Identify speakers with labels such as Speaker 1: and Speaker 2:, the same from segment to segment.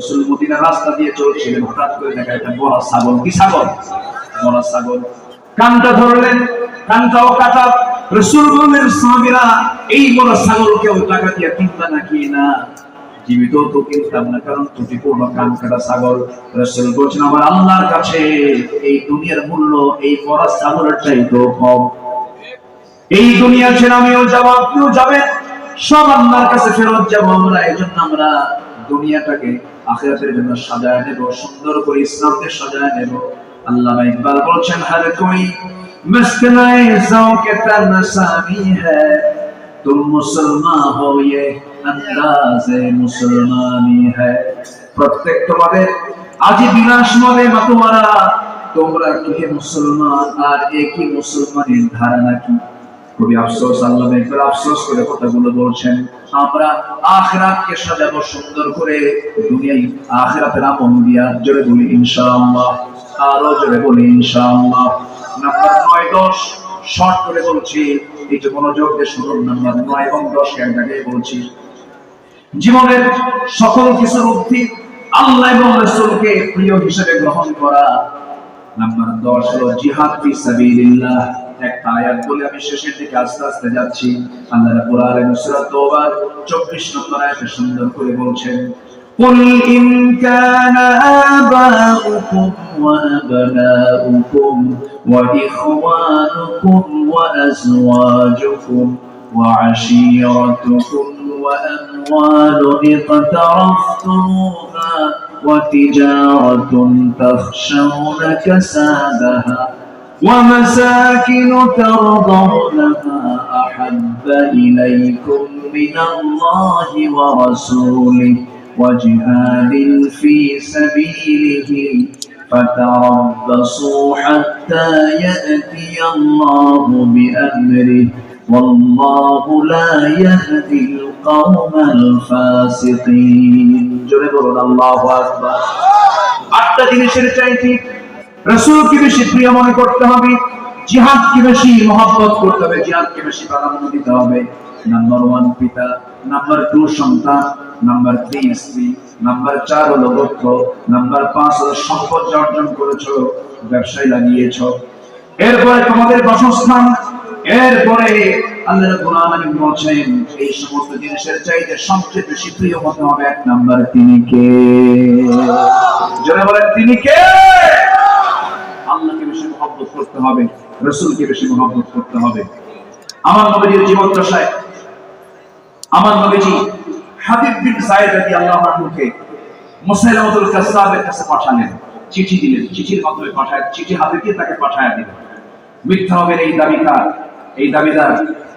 Speaker 1: রসুল মদিনার রাস্তা দিয়ে চলছিলেন, হঠাৎ করে দেখা একটা বড় ছাগল। কি ছাগল? বড় ছাগল। কানটা ধরলেন, কানটাও কাটা। রসুল বললেন সাহাবীরা, এই বড় ছাগলকেও টাকা দিয়ে কিনবা নাকি না? জীবিত তো কিনতাম না, কারণ ত্রুটিপূর্ণ কান কাটা ছাগল। রসুল বলছেন, আমার আল্লাহর কাছে এই দুনিয়ার মূল্য, এই বড় ছাগলের চাইতেও কম। এই দুনিয়া ছেড়ে আমিও যাব, আপনিও যাবেন। সব আল্লাহর কাছে ফেরত যাব আমরা এই জন্য আমরা দুনিয়াটাকে আখিরাতের জন্য সাজায় নেব, সুন্দর করে ইসলামকে সাজায় নেব। আল্লাহ ইকবাল বলছেন, হর কোই মস্তনায় জাওকে তনসামি হ্যায় তুম মুসলমান হো ইয়ে আন্দাজে মুসলমানি হ্যায় প্রত্যেক তোমাদের আজি বিনাশ মনে মাতুমারা তোমরা কি মুসলমান? আর একই মুসলমানের ধারণা কি? খুবই আফসোস, আল্লাহ একবার আফসোস করে কথাগুলো বলছেন, আমরা আখরাতকে সাজাবো সুন্দর করে দুনিয়ায় আখরাতের আমল দিয়া জোরে বলি ইনশাআল্লাহ, আরও জোরে বলি ইনশাআল্লাহ। নাম্বার নয় দশ, শর্ট করে বলছি, এই যে মনোযোগ দিয়ে শুনুন, নাম্বার নয় এবং দশ এক জায়গায় বলছি, জীবনের সকল কিছুর ঊর্ধ্বে আল্লাহ এবং রসুলকে প্রিয় হিসেবে গ্রহণ করা। নাম্বার দশ হলো জিহাদ ফি সাবিলিল্লাহ। একটা আয়াত বলে আমি শেষের দিকে আস্তে আস্তে যাচ্ছি আল্লাহ রাব্বুল আলামিন সূরা তওবার 24 নম্বর আয়াতে সুন্দর করে বলছেন قل إن كان آباؤكم وأبناؤكم وإخوانكم وأزواجكم وعشيرتكم وأموال اقترفتموها وتجارة تخشون كسادها ومساكن ترضونها أحب إليكم من الله ورسوله وجهاد في سبيله فتربصوا حتى يأتي الله بأمره والله لا يهدي القوم الفاسقين জোরে বলুন আল্লাহু আকবার আটটা জিনিসের চাইতে রসুলকে বেশি প্রিয় মনে করতে হবে, জিহাদকে বেশি মহব্বত করতে হবে, জিহাদকে বেশি প্রাধান্য দিতে হবে। নাম্বার ওয়ান পিতা নাম্বার টু সন্তান নাম্বার থ্রি স্ত্রী নাম্বার চার হলো গোত্র নাম্বার পাঁচ হলো সম্পদ যা অর্জন করেছ, ব্যবসায় লাগিয়েছো। এরপরে তোমাদের বাসস্থান, এরপরে আল্লাহ আলামিন বলছেন, এই সমস্ত জিনিসের চাইতে সবচেয়ে বেশি প্রিয় হতে হবে এক নাম্বার তিনি কে? জোরে বলেন, তিনি কে? মহব্বত করতে হবে, রসুলকে বেশি মহব্বত করতে হবে। আমার নবীজির জীবন দশায় আমার নবীজি হাবিব বিন সাইদ রাদিয়াল্লাহু আনহুকে মুসাইলামাতুল কাযযাবের কাছে পাঠালেন। চিঠি দিলেন। চিঠির মাধ্যমে পাঠায় চিঠি হাতে দিয়ে তাকে পাঠায় দিলেন। মিথ্যা হবেন এই দাবিকার এই দাবিদার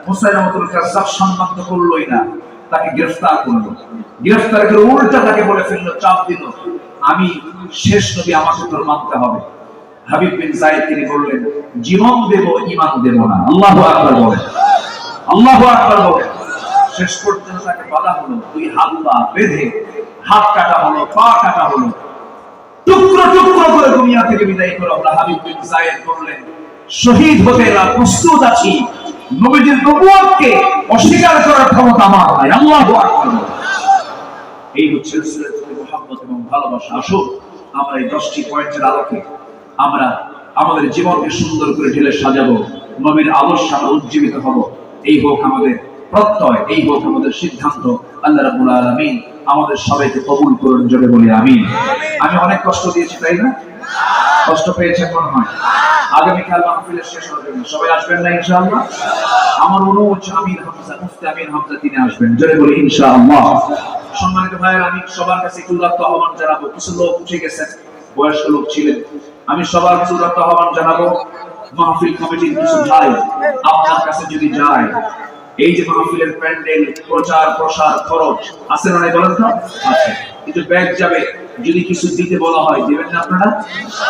Speaker 1: মুসাইলামাতুল কাযযাব সম্মান তো করলোই না, তাকে গ্রেফতার করল। গ্রেফতার করে উল্টা তাকে বলে ফেলল, চাপ দিল। আমি শেষ নবী, আমাকে তোর মানতে হবে। হাবিব বিন সাইদ তিনি বললেন জীবন দেব ইমান দেব না। আল্লাহু আকবার আল্লাহু আকবার শেষ তাকে হলো বেঁধে হাত কাটা হলো, পা কাটা হলো। টুকরো টুকরো করে দুনিয়া থেকে বিদায় আমরা হাবিব বিন সাইদ বললেন, শহীদ হতে এরা প্রস্তুত আছি। নবীজির নবুয়তকে অস্বীকার করার ক্ষমতা আমার নাই। আকবার এই হচ্ছে এবং ভালোবাসা আসুন আমরা এই দশটি পয়েন্টের আলোকে আমরা আমাদের জীবনকে সুন্দর করে ঢেলে সাজাবো, নবীর আদর্শ আমরা উজ্জীবিত হব। এই হোক আমাদের প্রত্যয়, এই হোক আমাদের সিদ্ধান্ত। আল্লাহ রাব্বুল আলামিন আমাদের সবাইকে কবুল করুন, জোরে বলি, আমিন। আমি অনেক কষ্ট দিয়েছি, তাই না? কষ্ট পেয়েছেন মনে হয়? আগামীকাল মাহফিলের শেষ হবে সবাই আসবেন না, ইনশাআল্লাহ? আমার অনুরোধ আমির হামজা, মুফতি আমির হামজা, তিনি আসবেন। জোরে বলি, ইনশাআল্লাহ। সম্মানিত ভাইয়ের, আমি সবার কাছে একটু আহ্বান জানাব। কিছু লোক উঠে গেছেন, বয়স্ক লোক ছিলেন। আমি সবার উদাত্ত আহ্বান জানাব। মাহফিল কমিটির কিছু ভাই আপনার কাছে যদি যায়, এই যে মাহফিলের প্যান্ডেল, প্রচার, প্রসার, খরচ, আছে না বলেন তো? আছে। কিন্তু ব্যাগ যাবে, যদি কিছু দিতে বলা হয়, দেবেন না আপনারা?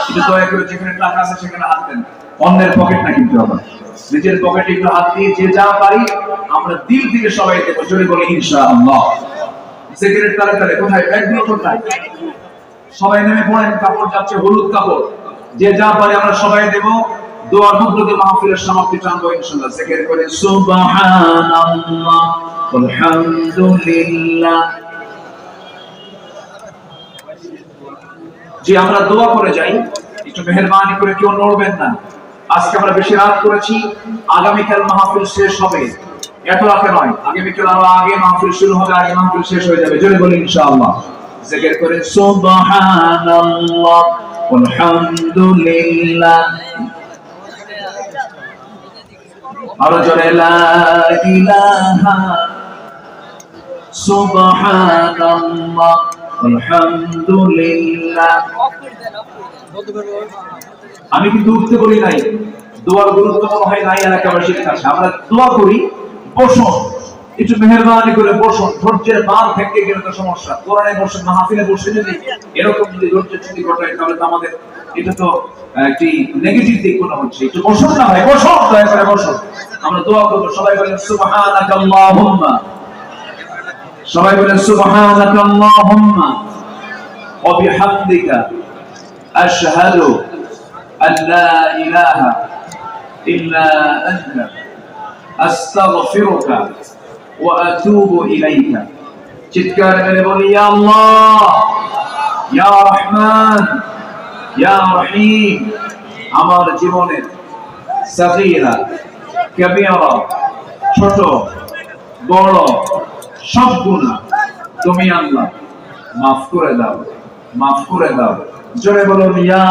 Speaker 1: কিন্তু দয়া করে যেখানে টাকা আছে সেখানে হাত দেন। অন্যের পকেট না কিন্তু আবার নিজের পকেটে একটু হাত দিয়ে যে যা পারি, আমরা দিল থেকে সবাই দেবো। জোরে বলে, ইনশাআল্লাহ। সিগারেট তারে কোথায়? ব্যাগগুলো কোথায়? সবাই নেমে পড়েন, কাপড় যাচ্ছে, হলুদ কাপড়। যে যা পারে আমরা সবাই দেব। দোয়ার মধ্য দিয়ে মাহফিলের সমাপ্তি টানবো ইনশাআল্লাহ। জিকির করে সুবহানাল্লাহ। আলহামদুলিল্লাহ। যে আমরা দোয়া করে যাই। একটু মেহরবানি করে কেউ নড়বেন না। আজকে আমরা বেশি রাত করেছি। আগামীকাল মাহফিল শেষ হবে। এত রাতে নয়। আগামীকাল আরও আগে মাহফিল শুরু হবে, আগে মাহফিল শেষ হয়ে যাবে। জোরে বলি ইনশাআল্লাহ। জিকির করে সুবহানাল্লাহ। আরও আমি কিন্তু উঠতে বলি নাই। দোয়ার গুরুত্ব মনে হয় নাই, এলাকাবাসীর কাছে। আমরা দোয়া করি বসুন একটু মেহরবানি করে বসুন ধৈর্যের বার থেকে গেলে তো সমস্যা। কোরআনে বসে মাহফিলে বসে যদি এরকম যদি ধৈর্য ছুটি ঘটায়, তাহলে তো আমাদের এটা তো একটি নেগেটিভ দিক মনে হচ্ছে। একটু বসুন না ভাই, বসুন, দয়া করে বসুন। আমরা দোয়া করব, সবাই বলেন সুবহানাকা আল্লাহুম্মা সবাই বলেন সুবহানাকা আল্লাহুম্মা ওয়া বিহামদিকা আশহাদু আন ইলাহা ইল্লা আনতা। আস্তাগফিরুকা। ওয়া আতুবু চিৎকার করে বলি রহমান রহিম, আমার জীবনের ছোট, বড়, সব গুনাহ তুমি আল্লাহ, মাফ করে দাও, মাফ করে দাও। জোরে বলুন, ইয়া